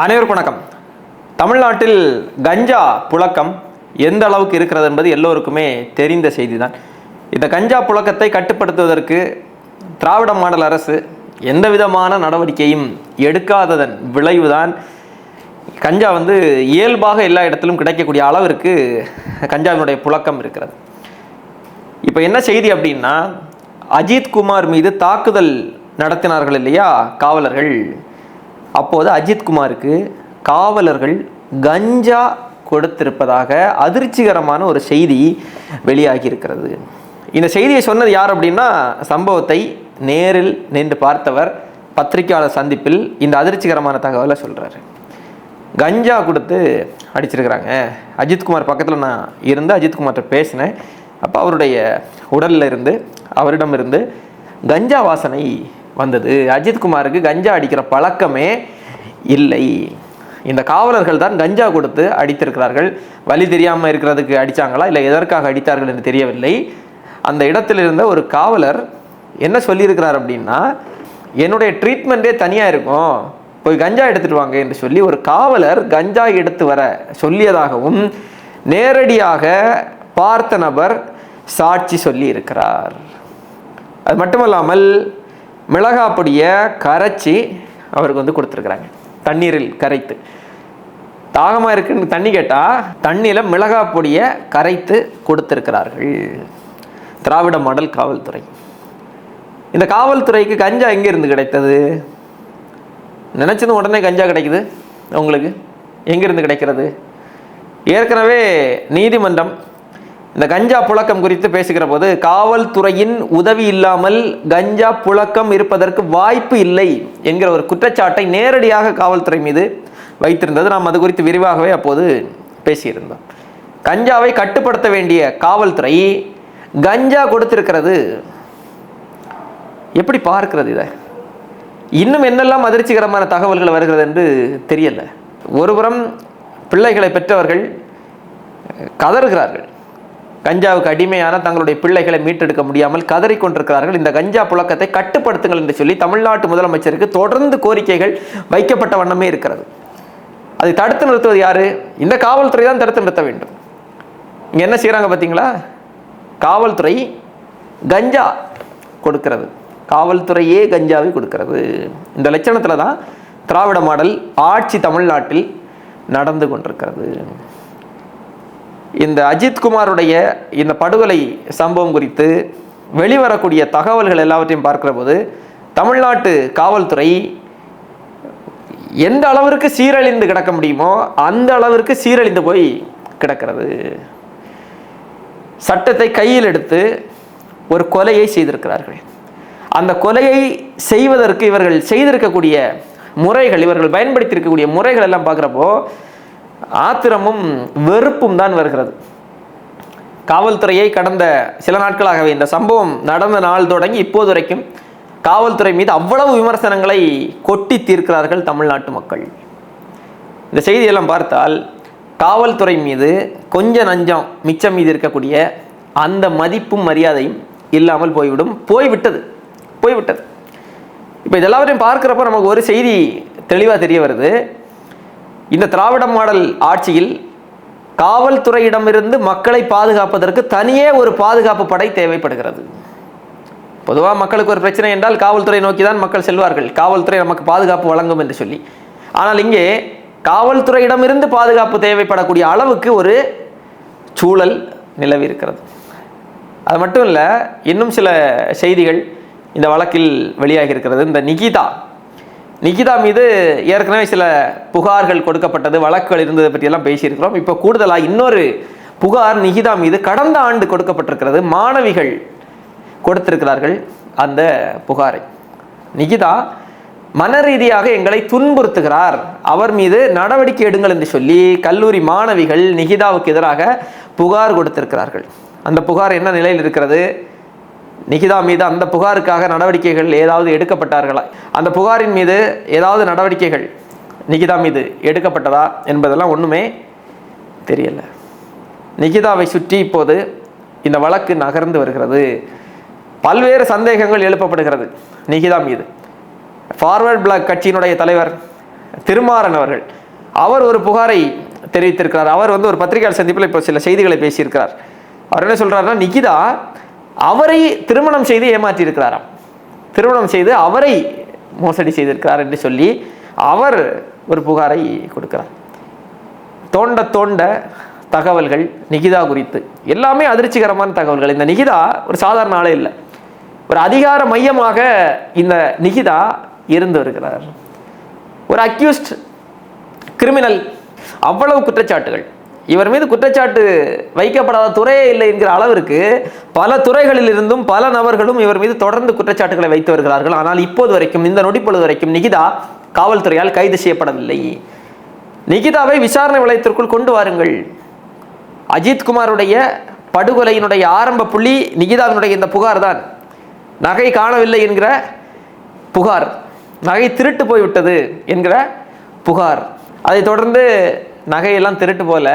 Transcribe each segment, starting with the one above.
அனைவருக்கும் வணக்கம். தமிழ்நாட்டில் கஞ்சா புழக்கம் எந்த அளவுக்கு இருக்கிறது என்பது எல்லோருக்குமே தெரிந்த செய்தி தான் இந்த கஞ்சா புழக்கத்தை கட்டுப்படுத்துவதற்கு திராவிட மாடல் அரசு எந்த விதமான நடவடிக்கையும் எடுக்காததன் விளைவுதான் கஞ்சா வந்து இயல்பாக எல்லா இடத்திலும் கிடைக்கக்கூடிய அளவிற்கு கஞ்சாவினுடைய புழக்கம் இருக்கிறது. இப்போ என்ன செய்தி அப்படின்னா அஜித் குமார் மீது தாக்குதல் நடத்தினார்கள் இல்லையா காவலர்கள்? அப்போது அஜித்குமாருக்கு காவலர்கள் கஞ்சா கொடுத்திருப்பதாக அதிர்ச்சிகரமான ஒரு செய்தி வெளியாகி இருக்கிறது இந்த செய்தியை சொன்னது யார் அப்படின்னா சம்பவத்தை நேரில் நின்று பார்த்தவர் பத்திரிகையாளர் சந்திப்பில் இந்த அதிர்ச்சிகரமான தகவலை சொல்கிறாரு கஞ்சா கொடுத்து அடிச்சிருக்கிறாங்க. அஜித்குமார் பக்கத்தில் நான் இருந்து அஜித்குமார்கிட்ட பேசினேன். அப்போ அவருடைய உடலில் இருந்து அவரிடம் இருந்து கஞ்சா வாசனை வந்தது. அஜித்குமாருக்கு கஞ்சா அடிக்கிற பழக்கமே இல்லை. இந்த காவலர்கள் தான் கஞ்சா கொடுத்து அடித்திருக்கிறார்கள். வழி தெரியாமல் இருக்கிறதுக்கு அடித்தாங்களா இல்லை எதற்காக அடித்தார்கள் என்று தெரியவில்லை. அந்த இடத்தில் இருந்த ஒரு காவலர் என்ன சொல்லியிருக்கிறார் அப்படின்னா என்னுடைய ட்ரீட்மெண்ட்டே தனியாக இருக்கும். போய் கஞ்சா எடுத்துட்டு வாங்க என்று சொல்லி ஒரு காவலர் கஞ்சா எடுத்து வர சொல்லியதாகவும் நேரடியாக பார்த்த நபர் சாட்சி சொல்லி இருக்கிறார் அது மட்டுமல்லாமல் மிளகாய் பொடியை கரைச்சி அவருக்கு வந்து கொடுத்துருக்குறாங்க. தண்ணீரில் கரைத்து. தாகமாக இருக்குன்னு தண்ணி கேட்டால் தண்ணியில் மிளகாய் பொடியை கரைத்து கொடுத்துருக்கிறார்கள். திராவிட மாடல் காவல்துறை. இந்த காவல்துறைக்கு கஞ்சா எங்கேருந்து கிடைத்தது? நினச்சதும் உடனே கஞ்சா கிடைக்குது. உங்களுக்கு எங்கேருந்து கிடைக்கிறது? ஏற்கனவே நீதிமன்றம் இந்த கஞ்சா புழக்கம் குறித்து பேசுகிற போது காவல்துறையின் உதவி இல்லாமல் கஞ்சா புழக்கம் இருப்பதற்கு வாய்ப்பு இல்லை என்கிற ஒரு குற்றச்சாட்டை நேரடியாக காவல்துறை மீது வைத்திருந்தது. நாம் அது குறித்து விரிவாகவே அப்போது பேசியிருந்தோம். கஞ்சாவை கட்டுப்படுத்த வேண்டிய காவல்துறை கஞ்சா கொடுத்திருக்கிறது. எப்படி பார்க்கிறது இதை? இன்னும் என்னெல்லாம் அதிர்ச்சிகரமான தகவல்கள் வருகிறது என்று தெரியல. ஒருபுறம் பிள்ளைகளை பெற்றவர்கள் கதறுகிறார்கள். கஞ்சாவுக்கு அடிமையான தங்களுடைய பிள்ளைகளை மீட்டெடுக்க முடியாமல் கதறிக்கொண்டிருக்கிறார்கள் இந்த கஞ்சா புழக்கத்தை கட்டுப்படுத்துங்கள் என்று சொல்லி தமிழ்நாட்டு முதலமைச்சருக்கு தொடர்ந்து கோரிக்கைகள் வைக்கப்பட்ட வண்ணமே இருக்கிறது. அதை தடுத்து நிறுத்துவது யாரு? இந்த காவல்துறை தான் தடுத்து நிறுத்த வேண்டும். இங்கே என்ன செய்கிறாங்க பார்த்தீங்களா காவல்துறை கஞ்சா கொடுக்கிறது. காவல்துறையே கஞ்சாவை கொடுக்கிறது. இந்த லட்சணத்தில் தான் திராவிட மாடல் ஆட்சி தமிழ்நாட்டில் நடந்து கொண்டிருக்கிறது. இந்த அஜித்குமாருடைய இந்த படுகொலை சம்பவம் குறித்து வெளிவரக்கூடிய தகவல்கள் எல்லாவற்றையும் பார்க்குற போது தமிழ்நாட்டு காவல்துறை எந்த அளவிற்கு சீரழிந்து கிடக்க முடியுமோ அந்த அளவிற்கு சீரழிந்து போய் கிடக்கிறது. சட்டத்தை கையில் எடுத்து ஒரு கொலையை செய்திருக்கிறார்கள். அந்த கொலையை செய்வதற்கு இவர்கள் செய்திருக்கக்கூடிய முறைகள் இவர்கள் பயன்படுத்தியிருக்கக்கூடிய முறைகள் எல்லாம் பார்க்குறப்போ ஆத்திரமும் வெறுப்பும் தான் வருகிறது. காவல்துறையை கடந்த சில நாட்களாகவே இந்த சம்பவம் நடந்த நாள் தொடங்கி இப்போது வரைக்கும் காவல்துறை மீது அவ்வளவு விமர்சனங்களை கொட்டி தீர்க்கிறார்கள் தமிழ்நாட்டு மக்கள். இந்த செய்தியெல்லாம் பார்த்தால் காவல்துறை மீது கொஞ்ச நஞ்சம் மிச்சம் மீது இருக்கக்கூடிய அந்த மதிப்பும் மரியாதையும் இல்லாமல் போய்விடும். போய்விட்டது. போய்விட்டது. இப்போ இதெல்லாவற்றையும் பார்க்குறப்ப நமக்கு ஒரு செய்தி தெளிவாக தெரிய வருது. இந்த திராவிட மாடல் ஆட்சியில் காவல்துறையிடமிருந்து மக்களை பாதுகாப்பதற்கு தனியே ஒரு பாதுகாப்பு படை தேவைப்படுகிறது. பொதுவாக மக்களுக்கு ஒரு பிரச்சனை என்றால் காவல்துறை நோக்கி தான் மக்கள் செல்வார்கள். காவல்துறை நமக்கு பாதுகாப்பு வழங்கும் என்று சொல்லி. ஆனால் இங்கே காவல்துறையிடமிருந்து பாதுகாப்பு தேவைப்படக்கூடிய அளவுக்கு ஒரு சூழல் நிலவி இருக்கிறது. அது மட்டும் இல்லை இன்னும் சில செய்திகள் இந்த வழக்கில் வெளியாகி இருக்கிறது. இந்த நிகிதா நிகிதா மீது ஏற்கனவே சில புகார்கள் கொடுக்கப்பட்டது வழக்குகள் இருந்ததை பற்றியெல்லாம் பேசியிருக்கிறோம். இப்போ கூடுதலாக இன்னொரு புகார் நிகிதா மீது கடந்த ஆண்டு கொடுக்கப்பட்டிருக்கிறது. மாணவிகள் கொடுத்திருக்கிறார்கள் அந்த புகாரை. நிகிதா மன ரீதியாக எங்களை துன்புறுத்துகிறார். அவர் மீது நடவடிக்கை எடுங்கள் என்று சொல்லி கல்லூரி மாணவிகள் நிகிதாவுக்கு எதிராக புகார் கொடுத்திருக்கிறார்கள். அந்த புகார் என்ன நிலையில் இருக்கிறது? நிகிதா மீது அந்த புகாருக்காக நடவடிக்கைகள் ஏதாவது எடுக்கப்பட்டார்களா? அந்த புகாரின் மீது ஏதாவது நடவடிக்கைகள் நிகிதா மீது எடுக்கப்பட்டதா என்பதெல்லாம் ஒன்றுமே தெரியல. நிகிதாவை சுற்றி இப்போது இந்த வழக்கு நகர்ந்து வருகிறது. பல்வேறு சந்தேகங்கள் எழுப்பப்படுகிறது நிகிதா மீது. ஃபார்வர்ட் பிளாக் கட்சியினுடைய தலைவர் திருமாறன் அவர்கள் அவர் ஒரு புகாரை தெரிவித்திருக்கிறார். அவர் வந்து ஒரு பத்திரிகையாளர் சந்திப்பில் இப்போ சில செய்திகளை பேசியிருக்கிறார். அவர் என்ன சொல்கிறாருன்னா நிகிதா அவரை திருமணம் செய்து ஏமாற்றி இருக்கிறாராம் திருமணம் செய்து அவரை மோசடி செய்திருக்கிறார் என்று சொல்லி அவர் ஒரு புகாரை கொடுக்கிறார். தோண்ட தோண்ட தகவல்கள் நிகிதா குறித்து. எல்லாமே அதிர்ச்சிகரமான தகவல்கள். இந்த நிகிதா ஒரு சாதாரண ஆளே இல்லை. ஒரு அதிகார மையமாக இந்த நிகிதா இருந்து வருகிறார். ஒரு அக்யூஸ்ட் கிரிமினல் அவ்வளவு குற்றச்சாட்டுகள். இவர் மீது குற்றச்சாட்டு வைக்கப்படாத துறையே இல்லை என்கிற அளவிற்கு பல துறைகளில் இருந்தும் பல நபர்களும் இவர் மீது தொடர்ந்து குற்றச்சாட்டுகளை வைத்து வருகிறார்கள். ஆனால் இப்போது வரைக்கும் இந்த நொடிப்பொழுது வரைக்கும் நிகிதா காவல்துறையால் கைது செய்யப்படவில்லை. நிகிதாவை விசாரணை வளையத்திற்குள் கொண்டு வாருங்கள். அஜித் குமாருடைய படுகொலையினுடைய ஆரம்ப புள்ளி நிகிதாவினுடைய இந்த புகார் தான். நகை காணவில்லை என்கிற புகார். நகை திருட்டு போய்விட்டது என்கிற புகார். அதைத் தொடர்ந்து நகையெல்லாம் திருட்டு போல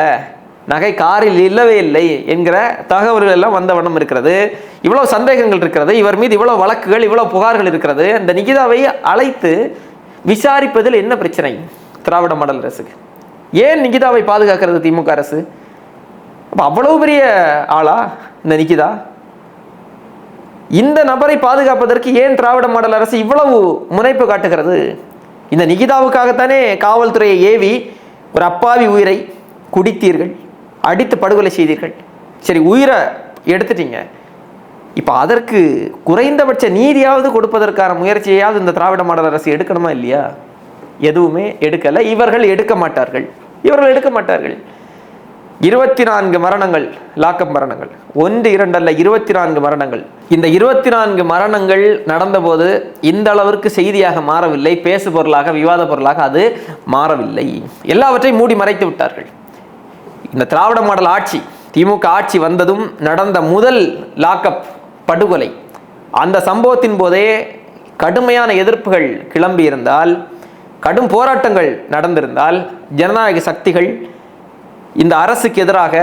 நகை காரில் இல்லவே இல்லை என்கிற தகவல்கள் எல்லாம் வந்த வண்ணம் இருக்கிறது. இவ்வளவு சந்தேகங்கள் இருக்கிறது. இவர் மீது இவ்வளவு வழக்குகள் இவ்வளவு புகார்கள் இருக்கிறது. இந்த நிகிதாவை அழைத்து விசாரிப்பதில் என்ன பிரச்சனை? திராவிட மாடல் அரசுக்கு. ஏன் நிகிதாவை பாதுகாக்கிறது திமுக அரசு? அப்போ அவ்வளவு பெரிய ஆளா இந்த நிகிதா? இந்த நபரை பாதுகாப்பதற்கு ஏன் திராவிட மாடல் அரசு இவ்வளவு முனைப்பு காட்டுகிறது? இந்த நிகிதாவுக்காகத்தானே காவல்துறையை ஏவி ஒரு அப்பாவி உயிரை குடித்தீர்கள் அடித்து படுகொலை செய்தீர்கள். சரி உயிரை எடுத்துட்டீங்க. இப்போ அதற்கு குறைந்தபட்ச நீதியாவது கொடுப்பதற்கான முயற்சியையாவது இந்த திராவிட மாடல் அரசு எடுக்கணுமா இல்லையா? எதுவுமே எடுக்கலை. இவர்கள் எடுக்க மாட்டார்கள். இவர்கள் எடுக்க மாட்டார்கள். இருபத்தி நான்கு மரணங்கள் லாக்கப் மரணங்கள். ஒன்று இரண்டு அல்ல இருபத்தி நான்கு மரணங்கள். இந்த இருபத்தி நான்கு மரணங்கள் நடந்தபோது இந்த அளவிற்கு செய்தியாக மாறவில்லை பேசு பொருளாக விவாத பொருளாக அது மாறவில்லை. எல்லாவற்றையும் மூடி மறைத்து விட்டார்கள். இந்த திராவிட மாடல் ஆட்சி திமுக ஆட்சி வந்ததும் நடந்த முதல் லாக்கப் படுகொலை. அந்த சம்பவத்தின் போதே கடுமையான எதிர்ப்புகள் கிளம்பியிருந்தால் கடும் போராட்டங்கள் நடந்திருந்தால் ஜனநாயக சக்திகள் இந்த அரசுக்கு எதிராக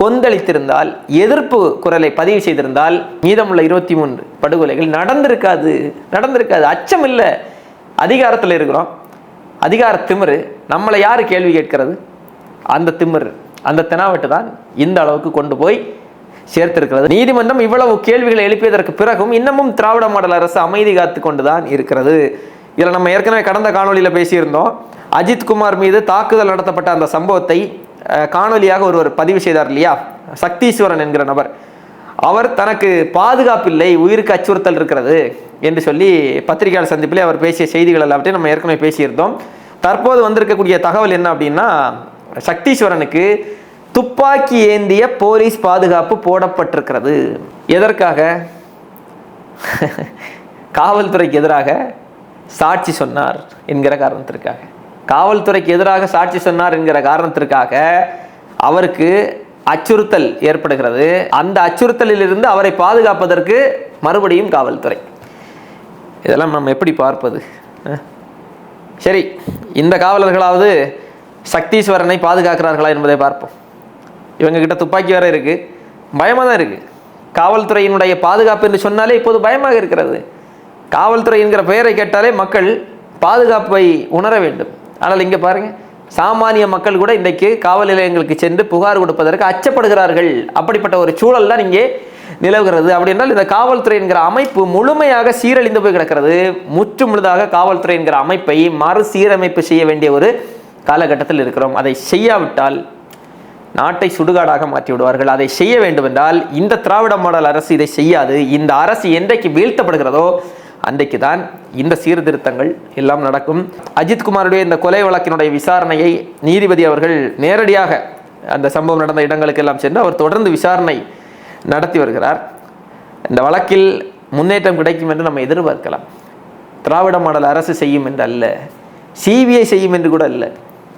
கொந்தளித்திருந்தால் எதிர்ப்பு குரலை பதிவு செய்திருந்தால் மீதமுள்ள இருபத்தி மூன்று படுகொலைகள் நடந்திருக்காது நடந்திருக்காது. அச்சம் இல்லை அதிகாரத்தில் இருக்கிறோம். அதிகார திமிரு நம்மளை யார் கேள்வி கேட்கிறது? அந்த திமிரு அந்த தெனாவட்டு தான் இந்த அளவுக்கு கொண்டு போய் சேர்த்திருக்கிறது. நீதிமன்றம் இவ்வளவு கேள்விகளை எழுப்பியதற்கு பிறகும் இன்னமும் திராவிட மாடல் அரசு அமைதி காத்து கொண்டுதான் இருக்கிறது. இதில் நம்ம ஏற்கனவே கடந்த காணொளியில் பேசியிருந்தோம். அஜித்குமார் மீது தாக்குதல் நடத்தப்பட்ட அந்த சம்பவத்தை காணொலியாக ஒருவர் பதிவு செய்தார் இல்லையா? சக்தீஸ்வரன் என்கிற நபர். அவர் தனக்கு பாதுகாப்பில்லை உயிருக்கு அச்சுறுத்தல் இருக்கிறது என்று சொல்லி பத்திரிகையாளர் சந்திப்பிலே அவர் பேசிய செய்திகள் எல்லாவற்றையும் நம்ம ஏற்கனவே பேசியிருந்தோம். தற்போது வந்திருக்கக்கூடிய தகவல் என்ன அப்படின்னா சக்தீஸ்வரனுக்கு துப்பாக்கி ஏந்திய போலீஸ் பாதுகாப்பு போடப்பட்டிருக்கிறது. எதற்காக? காவல்துறைக்கு எதிராக சாட்சி சொன்னார் என்கிற காரணத்திற்காக. காவல்துறைக்கு எதிராக சாட்சி சொன்னார் என்கிற காரணத்திற்காக அவருக்கு அச்சுறுத்தல் ஏற்படுகிறது. அந்த அச்சுறுத்தலில் இருந்து அவரை பாதுகாப்பதற்கு மறுபடியும் காவல்துறை. இதெல்லாம் நம்ம எப்படி பார்ப்பது? சரி இந்த காவலர்களாவது சக்தீஸ்வரனை பாதுகாக்கிறார்களா என்பதை பார்ப்போம். இவங்க கிட்ட துப்பாக்கி வேற இருக்கு. பயமாக தான் இருக்கு. காவல்துறையினுடைய பாதுகாப்பு என்று சொன்னாலே இப்போது பயமாக இருக்கிறது. காவல்துறை என்கிற பெயரை கேட்டாலே மக்கள் பாதுகாப்பை உணர வேண்டும். ஆனால் இங்கே பாருங்க சாமானிய மக்கள் கூட இன்றைக்கு காவல் நிலையங்களுக்கு சென்று புகார் கொடுப்பதற்கு அச்சப்படுகிறார்கள். அப்படிப்பட்ட ஒரு சூழல் தான் இங்கே நிலவுகிறது. அப்படி என்றால் இந்த காவல்துறை என்கிற அமைப்பு முழுமையாக சீரழிந்து போய் கிடக்கிறது. முற்று முழுதாக காவல்துறை என்கிற அமைப்பை மறுசீரமைப்பு செய்ய வேண்டிய ஒரு காலகட்டத்தில் இருக்கிறோம். அதை செய்யாவிட்டால் நாட்டை சுடுகாடாக மாற்றி விடுவார்கள். அதை செய்ய வேண்டுமென்றால் இந்த திராவிட மாடல் அரசு இதை செய்யாது. இந்த அரசு என்றைக்கு வீழ்த்தப்படுகிறதோ அன்றைக்கு தான் இந்த சீர்திருத்தங்கள் எல்லாம் நடக்கும். அஜித்குமாருடைய இந்த கொலை வழக்கினுடைய விசாரணையை நீதிபதி அவர்கள் நேரடியாக அந்த சம்பவம் நடந்த இடங்களுக்கு எல்லாம் சென்று அவர் தொடர்ந்து விசாரணை நடத்தி வருகிறார். இந்த வழக்கில் முன்னேற்றம் கிடைக்கும் என்று நம்ம எதிர்பார்க்கலாம். திராவிட மாடல் அரசு செய்யும் என்று அல்ல சிபிஐ செய்யும் என்று கூட அல்ல.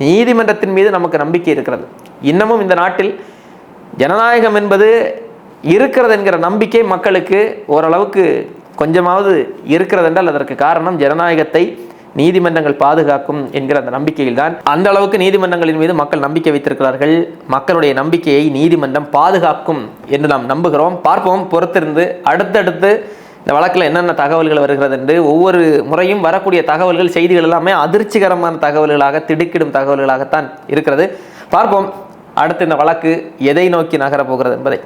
நீதிமன்றத்தின் மீது நமக்கு நம்பிக்கை இருக்கிறது. இன்னமும் இந்த நாட்டில் ஜனநாயகம் என்பது இருக்கிறது என்கிற நம்பிக்கை மக்களுக்கு ஓரளவுக்கு கொஞ்சமாவது இருக்கிறதென்றால் அதற்கு காரணம் ஜனநாயகத்தை நீதிமன்றங்கள் பாதுகாக்கும் என்கிற அந்த நம்பிக்கையில் தான் அந்த அளவுக்கு நீதிமன்றங்களின் மீது மக்கள் நம்பிக்கை வைத்திருக்கிறார்கள். மக்களுடைய நம்பிக்கையை நீதிமன்றம் பாதுகாக்கும் என்று நாம் நம்புகிறோம். பார்ப்போம் பொறுத்திருந்து அடுத்தடுத்து இந்த வழக்கில் என்னென்ன தகவல்கள் வருகிறது என்று. ஒவ்வொரு முறையும் வரக்கூடிய தகவல்கள் செய்திகள் எல்லாமே அதிர்ச்சிகரமான தகவல்களாக திடுக்கிடும் தகவல்களாகத்தான் இருக்கிறது. பார்ப்போம் அடுத்து இந்த வழக்கு எதை நோக்கி நகரப் போகிறது என்பதை.